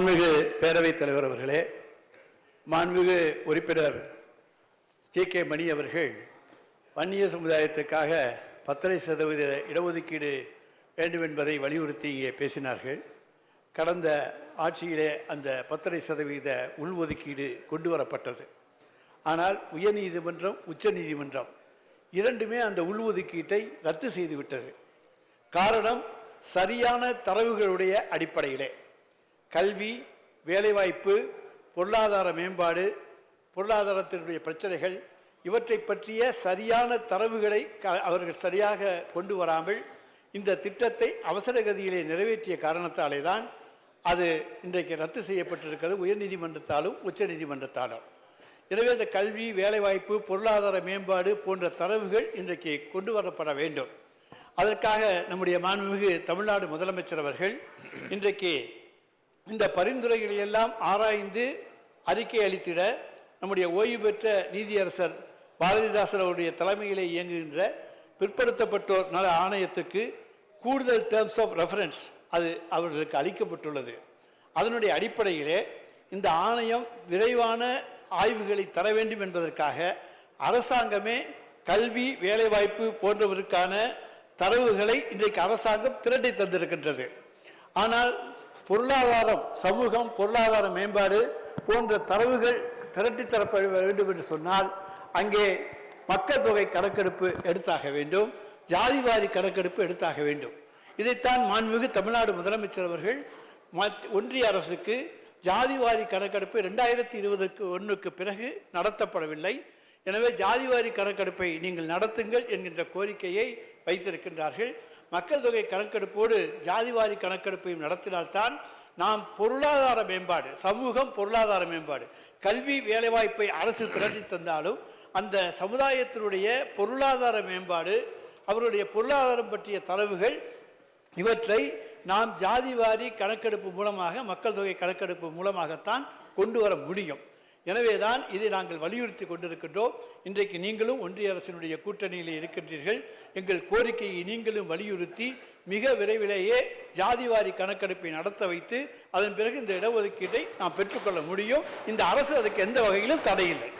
மாண்புமிகு பேரவைத் தலைவர் அவர்களே மாண்புமிகு உறுப்பினர் ஜே கே. மணி அவர்கள் வன்னிய சமுதாயத்துக்காக பத்தரை சதவீத இடஒதுக்கீடு வேண்டும் என்பதை வலியுறுத்தி இங்கே பேசினார்கள். கடந்த ஆட்சியிலே அந்த பத்தரை சதவீத உள்ஒதுக்கீடு கொண்டு வரப்பட்டது. ஆனால் உயர்நீதிமன்றம் உச்சநீதிமன்றம் இரண்டுமே அந்த உள்ஒதுக்கீட்டை ரத்து செய்துவிட்டது. காரணம் சரியான தரவுகளுடைய அடிப்படையிலே. கல்வி வேலைவாய்ப்பு பொருளாதார மேம்பாடு பொருளாதாரத்தினுடைய பிரச்சனைகள் இவற்றை பற்றிய சரியான தரவுகளை க- அவர்கள் சரியாக கொண்டு வராமல் இந்த திட்டத்தை அவசர கதியிலே நிறைவேற்றிய காரணத்தாலே தான் அது இன்றைக்கு ரத்து செய்யப்பட்டிருக்கிறது உயர்நீதிமன்றத்தாலும் உச்சநீதிமன்றத்தாலும். எனவே இந்த கல்வி வேலைவாய்ப்பு பொருளாதார மேம்பாடு போன்ற தரவுகள் இன்றைக்கு கொண்டு வரப்பட வேண்டும். அதற்காக நம்முடைய மாண்புமிகு தமிழ்நாடு முதலமைச்சர் அவர்கள் இன்றைக்கு இந்த பரிந்துரைகளை எல்லாம் ஆராய்ந்து அறிக்கை அளித்திட நம்முடைய ஓய்வு பெற்ற நீதியரசர் பாரதிதாசர் அவருடைய தலைமையிலே இயங்குகின்ற பிற்படுத்தப்பட்டோர் நல ஆணையத்துக்கு கூடுதல் டேர்ம்ஸ் ஆஃப் ரெஃபரன்ஸ் அது அவர்களுக்கு அளிக்கப்பட்டுள்ளது. அதனுடைய அடிப்படையிலே இந்த ஆணையம் விரைவான ஆய்வுகளை தர வேண்டும் என்பதற்காக அரசாங்கமே கல்வி வேலைவாய்ப்பு போன்றவருக்கான தரவுகளை இன்றைக்கு அரசாங்கம் திரட்டி தந்திருக்கின்றது. ஆனால் பொருளாதாரம் சமூகம் பொருளாதார மேம்பாடு போன்ற தரவுகள் திரட்டி தரப்பட வேண்டும் என்று சொன்னால் அங்கே மக்கள் தொகை கணக்கெடுப்பு எடுத்தாக வேண்டும் ஜாதிவாரி கணக்கெடுப்பு எடுத்தாக வேண்டும். இதைத்தான் மாண்புமிகு தமிழ்நாடு முதலமைச்சர் அவர்கள் மத்- ஒன்றிய அரசுக்கு ஜாதிவாரி கணக்கெடுப்பு ரெண்டாயிரத்தி இருபதுக்கு ஒன்றுக்கு பிறகு நடத்தப்படவில்லை. எனவே ஜாதிவாரி கணக்கெடுப்பை நீங்கள் நடத்துங்கள் என்கின்ற கோரிக்கையை வைத்திருக்கின்றார்கள். மக்கள் தொகை கணக்கெடுப்போடு ஜாதிவாரி கணக்கெடுப்பையும் நடத்தினால்தான் நாம் பொருளாதார மேம்பாடு சமூகம் பொருளாதார மேம்பாடு கல்வி வேலைவாய்ப்பை அரசு திரட்டி தந்தாலும் அந்த சமுதாயத்தினுடைய பொருளாதார மேம்பாடு அவருடைய பொருளாதாரம் பற்றிய தரவுகள் இவற்றை நாம் ஜாதிவாரி கணக்கெடுப்பு மூலமாக மக்கள் தொகை கணக்கெடுப்பு மூலமாகத்தான் கொண்டு வர முடியும். எனவேதான் இதை நாங்கள் வலியுறுத்தி கொண்டிருக்கின்றோம். இன்றைக்கு நீங்களும் ஒன்றிய அரசினுடைய கூட்டணியில் இருக்கின்றீர்கள். எங்கள் கோரிக்கையை நீங்களும் வலியுறுத்தி மிக விரைவிலேயே ஜாதிவாரி கணக்கெடுப்பை நடத்த வைத்து அதன் பிறகு இந்த இடஒதுக்கீட்டை நாம் பெற்றுக்கொள்ள முடியும். இந்த அரசு அதுக்கு எந்த வகையிலும் தடையில்லை.